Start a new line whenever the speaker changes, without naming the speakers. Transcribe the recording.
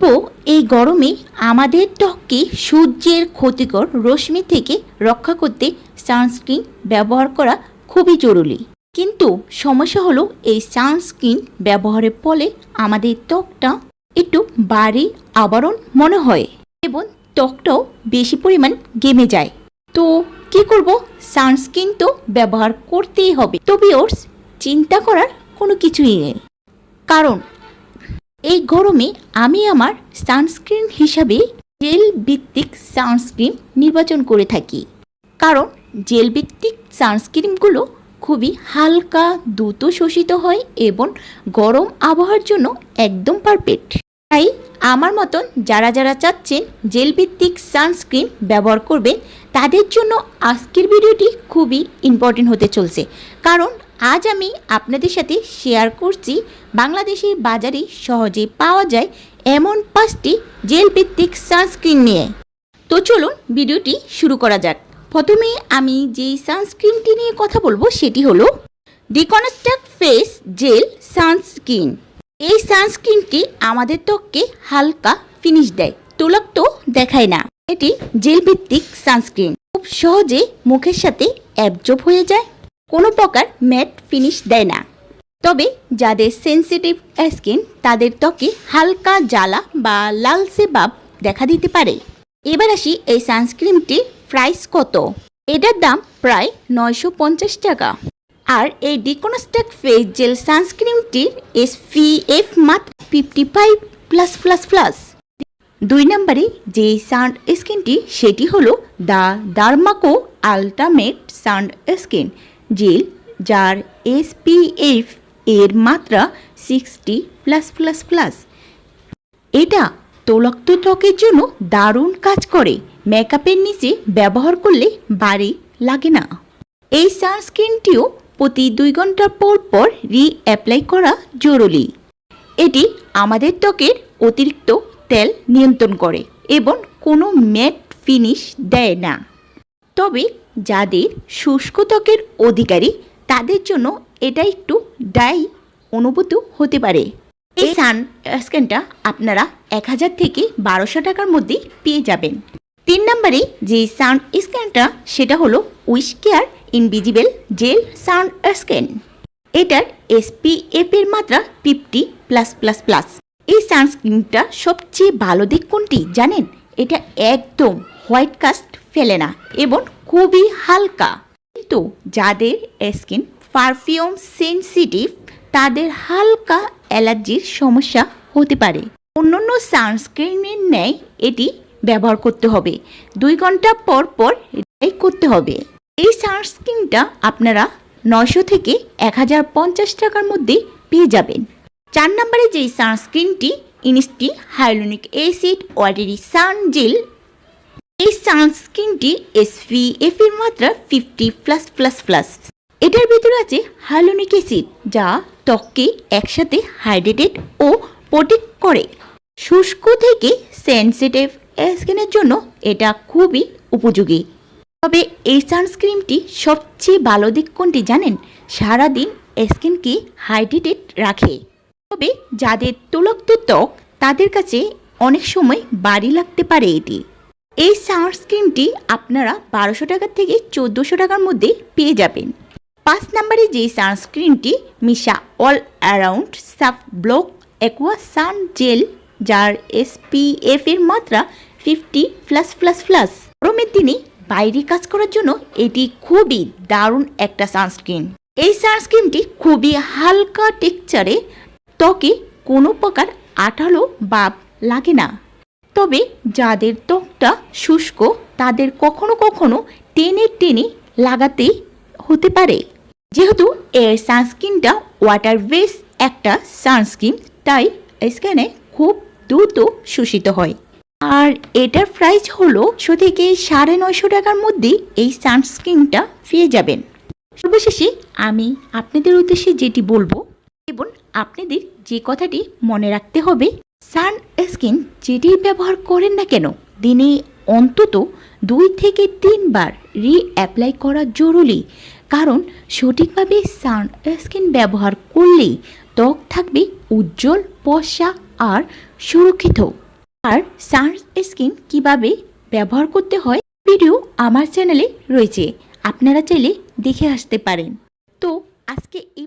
তো এই গরমে আমাদের ত্বককে সূর্যের ক্ষতিকর রশ্মি থেকে রক্ষা করতে সানস্ক্রিন ব্যবহার করা খুবই জরুরি। কিন্তু সমস্যা হলো এই সানস্ক্রিন ব্যবহারের ফলে আমাদের ত্বকটা একটু বাড়ি আবরণ মনে হয় এবং ত্বকটাও বেশি পরিমাণ গেমে যায়। তো কি করব? সানস্ক্রিন তো ব্যবহার করতেই হবে। তবে ওর চিন্তা করার কোনো কিছুই নেই। কারণ এই গরমে আমি আমার সানস্ক্রিন হিসাবে জেল ভিত্তিক সানস্ক্রিন নির্বাচন করে থাকি। কারণ জেল ভিত্তিক সানস্ক্রিনগুলো খুবই হালকা, দ্রুত শোষিত হয় এবং গরম আবহাওয়ার জন্য একদম পারফেক্ট। তাই আমার মতন যারা যারা চাচ্ছেন জেল ভিত্তিক সানস্ক্রিন ব্যবহার করবেন, তাদের জন্য আজকের ভিডিওটি খুবই ইম্পর্টেন্ট হতে চলছে। কারণ আজ আমি আপনাদের সাথে শেয়ার করছি বাংলাদেশের বাজারে সহজে পাওয়া যায় এমন পাঁচটি জেল ভিত্তিক সানস্ক্রিন নিয়ে। তো চলুন ভিডিওটি শুরু করা যাক। প্রথমে আমি যেই সানস্ক্রিনটি নিয়ে কথা বলব সেটি হলো ডিকনস্ট্রাক্ট ফেস জেল সানস্ক্রিন এই সানস্ক্রিনটি আমাদের ত্বককে হালকা ফিনিশ দেয়, তোলক তো দেখায় না। এটি জেল ভিত্তিক সানস্ক্রিন খুব সহজে মুখের সাথে অ্যাবজর্ব হয়ে যায় কোনো প্রকার ম্যাট ফিনিশ দেয় না। তবে যাদের সেন্সিটিভ স্কিন, তাদের ত্বকে হালকা জ্বালা বা লালসে ভাব দেখা দিতে পারে। এবার আসি এই সানস্ক্রিনটির প্রাইস কত? এটার দাম প্রায় নয়শো পঞ্চাশ টাকা। আর এই ডিকোনস্টাক ফেস জেল সানস্ক্রিনটির এসপিএফ মাত্র fifty five plus plus plus দুই নম্বরে যে সান স্কিনটি, সেটি হলো the Derma Co ultimate sunscreen. Gel, যার এসপিএফ এর মাত্রা সিক্সটি প্লাস প্লাস প্লাস এটা তৈলাক্ত ত্বকের জন্য দারুণ কাজ করে। মেকআপের নিচে ব্যবহার করলে বাড়ি, লাগে না। এই সানস্ক্রিনটিও প্রতি দুই ঘণ্টা পর পর রি অ্যাপ্লাই করা জরুরি। এটি আমাদের ত্বকের অতিরিক্ত তেল নিয়ন্ত্রণ করে এবং কোনো ম্যাট ফিনিশ দেয় না। তবে যাদের শুষ্ক ত্বকের অধিকারী, তাদের জন্য এটা একটু ডাই অনুভূত হতে পারে। এই সান স্ক্যানটা আপনারা এক হাজার থেকে বারোশো টাকার মধ্যে পেয়ে যাবেন। তিন নম্বরে যে সাউন্ড স্ক্যানটা সেটা হলো wish care invisible gel sunscreen এটার এসপিএফ এর মাত্রা ফিফটি প্লাস প্লাস প্লাস এই সানস্ক্রিনটা সবচেয়ে ভালো দিক কোনটি জানেন? এটা একদম হোয়াইট কাস্ট ফেলে না এবং খুবই হালকা। কিন্তু যাদের স্কিন পারফিউম সেন্সিটিভ, তাদের হালকা অ্যালার্জির সমস্যা হতে পারে। অন্যান্য সানস্ক্রিনের ন্যায় এটি ব্যবহার করতে হবে। দুই ঘণ্টা পর পর এটাই করতে হবে। এই সানস্ক্রিনটা আপনারা নয়শো থেকে এক হাজার পঞ্চাশ টাকার মধ্যে পেয়ে যাবেন। চার নম্বরে যেই সানস্ক্রিনটি, ইনস্টি hyaluronic acid, watery sun gel এই সানস্ক্রিনটি এসপিএফ এর মাত্রা ফিফটি প্লাস প্লাস প্লাস এটার ভিতরে আছে হাইলোনিক অ্যাসিড যা ত্বককে একসাথে হাইড্রেটেড ও প্রোটেক্ট করে। শুষ্ক থেকে সেন্সিটিভ স্কিনের জন্য এটা খুবই উপযোগী। তবে এই সানস্ক্রিনটি সবচেয়ে ভালো দিক কোনটি জানেন? সারাদিন স্কিনকে হাইড্রেটেড রাখে। তবে যাদের তোলক্ত ত্বক, তাদের কাছে অনেক সময় বাড়ি লাগতে পারে এটি। এই সানস্ক্রিনটি আপনারা বারোশো টাকা থেকে চোদ্দোশো টাকার মধ্যে পেয়ে যাবেন। পাঁচ নম্বরে যে সানস্ক্রিনটি Missha all around safe block aqua sun gel, যার এসপিএফ এর মাত্রা ফিফটি প্লাস প্লাস প্লাস গরমের দিনে বাইরে কাজ করার জন্য এটি খুবই দারুণ একটা সানস্ক্রিন এই সানস্ক্রিনটি খুবই হালকা টেক্সচারে ত্বকে কোনো প্রকার আঠালো ভাব লাগে না। তবে যাদের ত্বকটা শুষ্ক, তাদের কখনো কখনো টেনে টেনে লাগাতে হতে পারে। যেহেতু এর সানস্ক্রিনটা ওয়াটার বেস একটা সানস্ক্রিন, তাই স্ক্যানে খুব দ্রুত শোষিত হয়। আর এটার প্রাইস হলো শো থেকে সাড়ে নয়শো টাকার মধ্যে এই সানস্ক্রিনটা পেয়ে যাবেন। সর্বশেষে আমি আপনাদের উদ্দেশ্যে যেটি বলব এবং আপনাদের যে কথাটি মনে রাখতে হবে, সান স্কিন যেটি ব্যবহার করেন না কেন দিনে অন্তত দুই থেকে তিনবার রি অ্যাপ্লাই করা জরুরি। কারণ সঠিকভাবে সান স্কিন ব্যবহার করলেই ত্বক থাকবে উজ্জ্বল, পশা আর সুরক্ষিত। আর সানস্ক্রিন কীভাবে ব্যবহার করতে হয় ভিডিও আমার চ্যানেলে রয়েছে। আপনারা চাইলে দেখে আসতে পারেন। তো আজকে এই